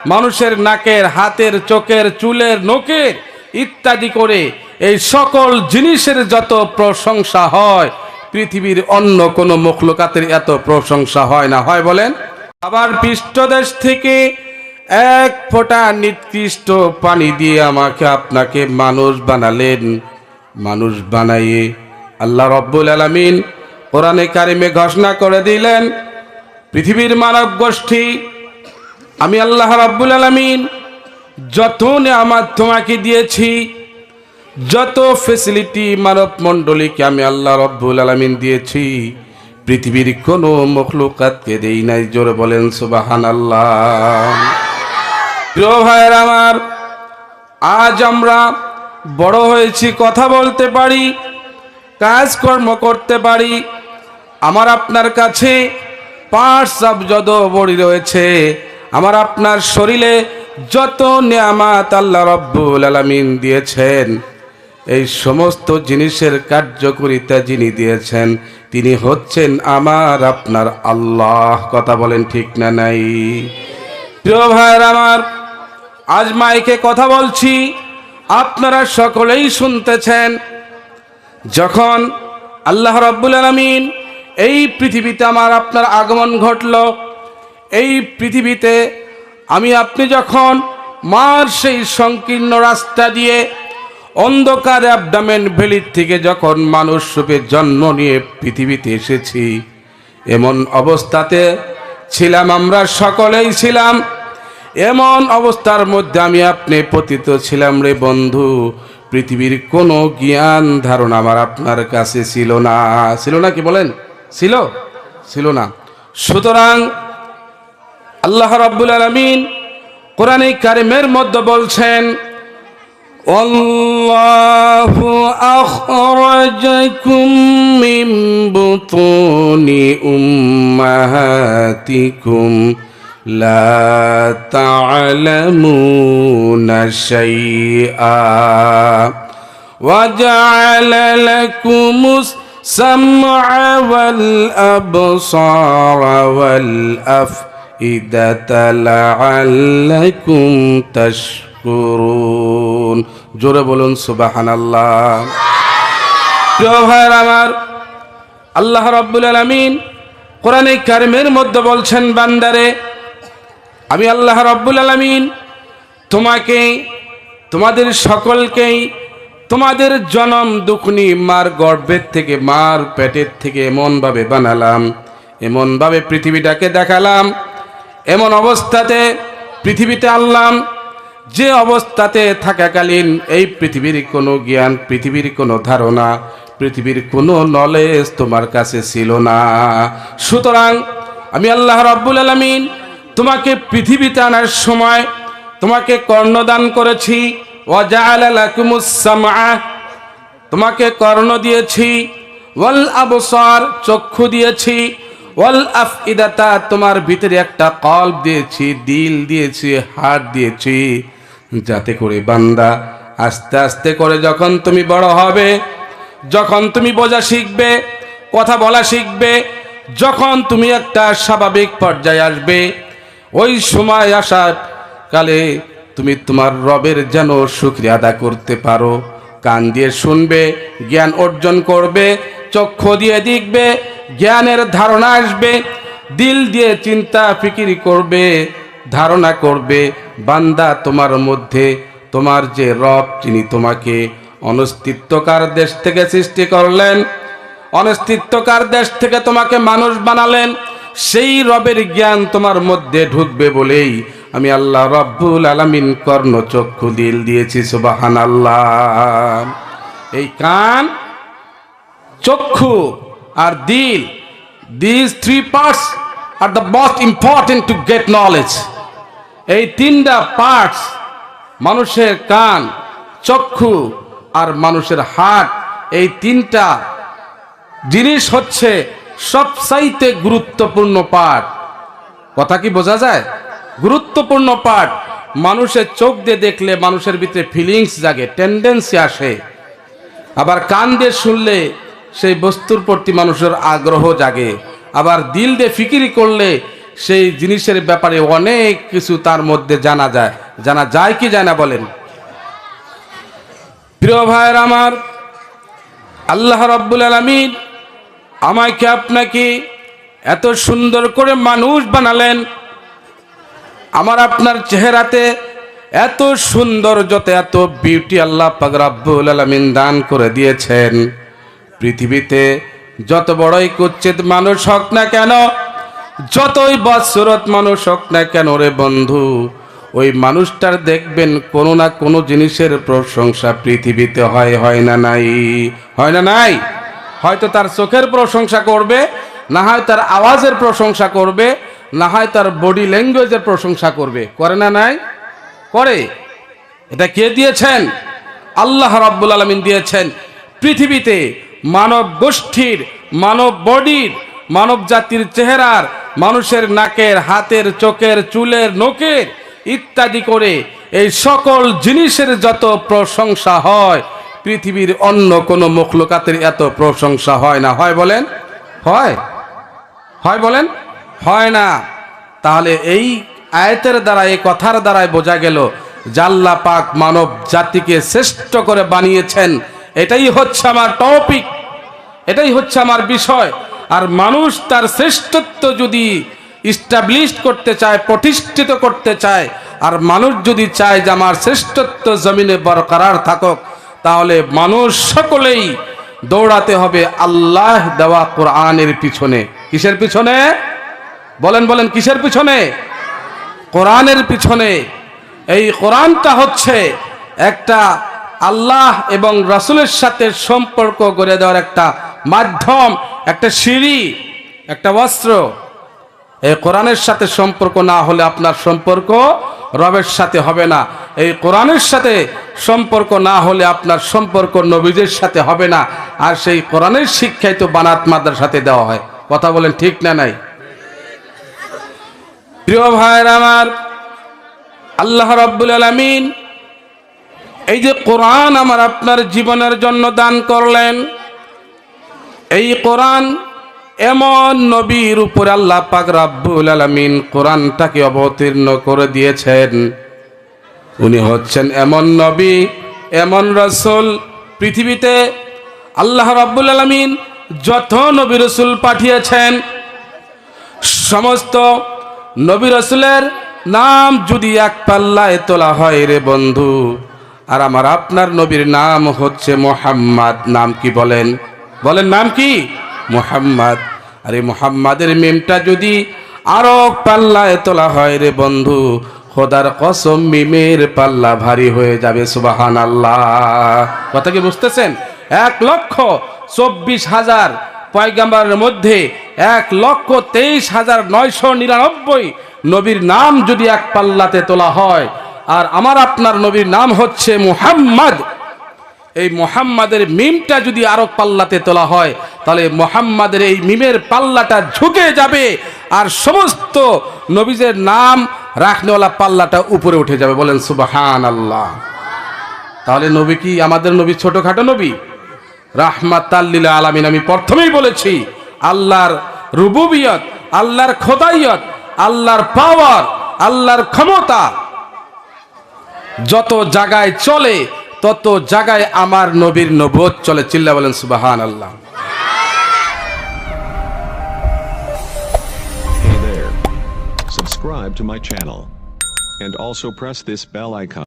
মানুষের নাকের, হাতের, চোখের, চুলের, নখের ইত্যাদি করে এই সকল জিনিসের যত প্রশংসা হয়, পৃথিবীর অন্য কোনো মখলুকাতের এত প্রশংসা হয় না। হয় বলেন, আবার পৃষ্ঠদেশ থেকে এক ফোঁটা নিকৃষ্ট পানি দিয়ে আমাকে আপনাকে মানুষ বানালেন। মানুষ বানাইয়ে আল্লাহ রব্বুল আলামিন কোরআনে কারিমে ঘোষণা করে দিলেন, পৃথিবীর মানব গোষ্ঠী আমি আল্লাহ রাব্বুল আলামিন যত আমার তোমাকে দিয়েছি, যত ফেসিলিটি মানব মণ্ডলীকে আমি আল্লাহ রব্বুল আলামিন দিয়েছি, পৃথিবীর কোনো মখলুকাতকে দেই নাই, জোরে বলেন সুবাহান আল্লাহ প্রিয় ভাইয়ের আমার, আজ আমরা বড় হয়েছি, কথা বলতে পারি, কাজকর্ম করতে পারি। আমার আপনার কাছে পার্টস অব যত বড়ি রয়েছে। আমার আপনার শরীরে যত নিয়ামাত আল্লাহ রব্বুল আলামিন দিয়েছেন, এই সমস্ত জিনিসের কার্যকরিতা যিনি দিয়েছেন, তিনি হচ্ছেন আমার আপনার আল্লাহ। কথা বলেন ঠিক না নাই? প্রিয় ভাইয়ের আমার, আজ মাইকে কথা বলছি, আপনারা সকলেই শুনতেছেন, যখন আল্লাহ রাব্বুল আলামিন এই পৃথিবীতে আমার আপনার আগমন ঘটল এই পৃথিবীতে আমি আপনি যখন মার সেই সংকীর্ণ রাস্তা দিয়ে অন্ধকার অ্যাবডামেন ভ্যালির থেকে যখন মানুষ রূপে জন্ম নিয়ে পৃথিবীতে এসেছি, এমন অবস্থাতে ছিলাম আমরা সকলেই ছিলাম। এমন অবস্থার মধ্যে আমি আপনি পতিত ছিলাম রে বন্ধু। পৃথিবীর কোনো জ্ঞান ধারণা আমার আপনার কাছে ছিল না। ছিল না কি বলেন? ছিল? ছিল না। সুতরাং আল্লাহ রাব্বুল আলামিন কোরআনে কারিমের মধ্যে বলছেন والله أخرجكم من بطون أمهاتكم لا تعلمون شيئا وجعل لكم السمع والأبصار والأفئدة لعلكم تشكرون জোরে বলুন সুবাহান আল্লাহ প্রিয় ভাইয়ের আমার আল্লাহ রব্বুল আলমিন কোরআনে কারিমের মধ্যে বলছেন বান্দারে আমি আল্লাহ রব্বুল আলমিন তোমাকে তোমাদের সকলকেই তোমাদের জনম দুখনি মার গর্ভের থেকে মার পেটের থেকে এমনভাবে বানালাম এমনভাবে পৃথিবীটাকে দেখালাম এমন অবস্থাতে পৃথিবীতে আনলাম, যে অবস্থাতে থাকাকালীন এই পৃথিবীর কোনো জ্ঞান, পৃথিবীর কোনো ধারণা, পৃথিবীর কোনো নলেজ তোমার কাছে ছিল না। সুতরাং আমি আল্লাহ রব্বুল আলমিন তোমাকে পৃথিবীতে আনার সময় তোমাকে কর্ণদান করেছি তোমাকে কর্ণ দিয়েছি, ওয়াল আবসার চক্ষু দিয়েছি ওয়াল তোমার ভিতরে একটা কল্ব দিয়েছি, দিল দিয়েছি হার্ট দিয়েছি, যাতে করে বান্দা আস্তে আস্তে করে যখন তুমি বড় হবে, যখন তুমি বোঝা শিখবে, কথা বলা শিখবে, যখন তুমি একটা স্বাভাবিক পর্যায়ে আসবে, ওই সময় আসার কালে তুমি তোমার রবের যেন শুক্রিয়া আদা করতে পারো। কান দিয়ে শুনবে, জ্ঞান অর্জন করবে, চক্ষু দিয়ে দেখবে জ্ঞানের ধারণা আসবে, দিল দিয়ে চিন্তা, ফিকিরি করবে, ধারণা করবে, বান্দা তোমার মধ্যে, তোমার যে রব যিনি তোমাকে অনস্তিত্বকার দেশ থেকে সৃষ্টি করলেন, অনস্তিত্বকার দেশ থেকে তোমাকে মানুষ বানালেন, সেই রবের জ্ঞান তোমার মধ্যে ঢুকবে বলেই আমি আল্লাহ রব্বুল আলামিন কর্ণ চক্ষু দিল দিয়েছি সুবাহান আল্লাহ এই কান, চক্ষু আর দিল this three parts R the most important to get knowledge এই তিনটা পার্টস মানুষের কান, চক্ষু আর মানুষের হাট এই তিনটা জিনিস হচ্ছে সবচাইতে গুরুত্বপূর্ণ পাঠ কথা কি বোঝা যায়? গুরুত্বপূর্ণ পাঠ মানুষের চোখ দিয়ে দেখলে মানুষের ভিতরে ফিলিংস জাগে টেন্ডেন্সি আসে। আবার কান দিয়ে শুনলে সেই বস্তুর প্রতি মানুষের আগ্রহ জাগে। আবার দিল দিয়ে ফিকিরি করলে সেই জিনিসের ব্যাপারে অনেক কিছু তার মধ্যে জানা যায়। জানা যায় কি যায় না বলেন? প্রিয় ভাইয়ের আমার, আল্লাহ রব্বুল আলমিন আমাকে আপনাকে এত সুন্দর করে মানুষ বানালেন। আমার আপনার চেহারাতে এত সৌন্দর্যতে এত বিউটি আল্লাহ পাক রাব্বুল আলামিন দান করে দিয়েছেন। পৃথিবীতে যত বড়ই কুচ্ছিত মানুষ হোক না কেন, যতই বৎসরত মানুষ হোক না কেন রে বন্ধু, ওই মানুষটার দেখবেন কোনো না কোনো জিনিসের প্রশংসা পৃথিবীতে হয় হয় না নাই? হয় না নাই? হয়তো তার চোখের প্রশংসা করবে, না হয় তার আওয়াজের প্রশংসা করবে, না হয় তার বডি ল্যাঙ্গুয়েজের প্রশংসা করবে। করে না নাই? করে। এটা কে দিয়েছেন? আল্লাহ রাব্বুল আলমিন দিয়েছেন। পৃথিবীতে মানব গোষ্ঠীর, মানব বডির, মানব জাতির চেহারার, মানুষের নাকের, হাতের, চোখের, চুলের, নখের ইত্যাদি করে এই সকল জিনিসের যত প্রশংসা হয়, পৃথিবীর অন্য কোনো মখলুকাতের এত প্রশংসা হয় না। হয় বলেন? হয়। হয় বলেন? হয় না। তাহলে এই আয়তের দ্বারা, এই কথার দ্বারাই বোঝা গেল জাল্লা পাক মানব জাতিকে শ্রেষ্ঠ করে বানিয়েছেন। এটাই হচ্ছে আমার টপিক, এটাই হচ্ছে আমার বিষয়। আর মানুষ তার শ্রেষ্ঠত্ব যদি ইস্টাবলিশ করতে চায়, প্রতিষ্ঠিত করতে চায়, আর মানুষ যদি চায় যে আমার শ্রেষ্ঠত্ব জমিনে বরকরার থাকুক, তাহলে মানুষ সকলেই দৌড়াতে হবে আল্লাহ দেওয়া কোরআনের পিছনে। কিসের পিছনে? বলেন বলেন, কিসের পিছনে? কোরআনের পিছনে। এই কোরআনটা হচ্ছে একটা আল্লাহ এবং রাসূলের সাথে সম্পর্ক গড়ে দেওয়ার একটা মাধ্যম, একটা সিঁড়ি, একটা বস্ত্র। এই কোরআনের সাথে সম্পর্ক না হলে আপনার সম্পর্ক রবের সাথে হবে না। এই কোরআনের সাথে সম্পর্ক না হলে আপনার সম্পর্ক নবীজের সাথে হবে না। আর সেই কোরআনের শিক্ষাই তো বানাত মাদার সাথে দেওয়া হয়। কথা বলেন ঠিক না নাই? প্রিয় ভাইয়ের আমার, আল্লাহ রব্বুল আলমিন এই যে কোরআন আমার আপনার জীবনের জন্য দান করলেন, এই কোরআন এমন নবীর উপর আল্লাহ পাক রাব্বুল আলামিন কোরআনটাকে অবতীর্ণ করে দিয়েছেন। উনি হচ্ছেন এমন নবী, এমন রসুল, পৃথিবীতে আল্লাহ রাব্বুল আলামিন যত নবী রসুল পাঠিয়েছেন, সমস্ত নবী রসুলের নাম যদি এক পাল্লায় তোলা হয় রে বন্ধু। আর আমার আপনার নবীর নাম হচ্ছে মোহাম্মদ। নাম কি বলেন? বলেন নাম কি? মোহাম্মদ। আরে মোহাম্মদের মেমটা যদি আরও পাল্লায় তোলা হয় রে বন্ধু, খোদার কসম মিমের পাল্লা ভারী হয়ে যাবে সুবাহান আল্লাহ কথা কি বুঝতেছেন? এক লক্ষ চব্বিশ হাজার পয়গাম্বারের মধ্যে এক লক্ষ তেইশ হাজার নয়শো নিরানব্বই নবীর নাম যদি এক পাল্লাতে তোলা হয় আর আমার আপনার নবীর নাম হচ্ছে মুহাম্মদ। এই মোহাম্মদের মিমটা যদি আরও পাল্লাতে তোলা হয়, তাহলে মোহাম্মদের এই মিমের পাল্লাটা ঝুঁকে যাবে আর সমস্ত নবীজের নাম রাখনেওয়ালা পাল্লাটা উপরে উঠে যাবে। বলেন সুবাহান আল্লাহ তাহলে নবী কি আমাদের নবী ছোটখাটো নবী? রাহমাত আলামিন, আমি প্রথমেই বলেছি, আল্লাহর রুবুবিয়ত, আল্লাহর খোদাইয়ত, আল্লাহর পাওয়ার, আল্লাহর ক্ষমতা যত জায়গায় চলে তত জায়গায় আমার নবীর নবোধ চলে চিল্লা বলেন সুবাহান আল্লাহ. Subscribe to my channel. And also press this bell icon.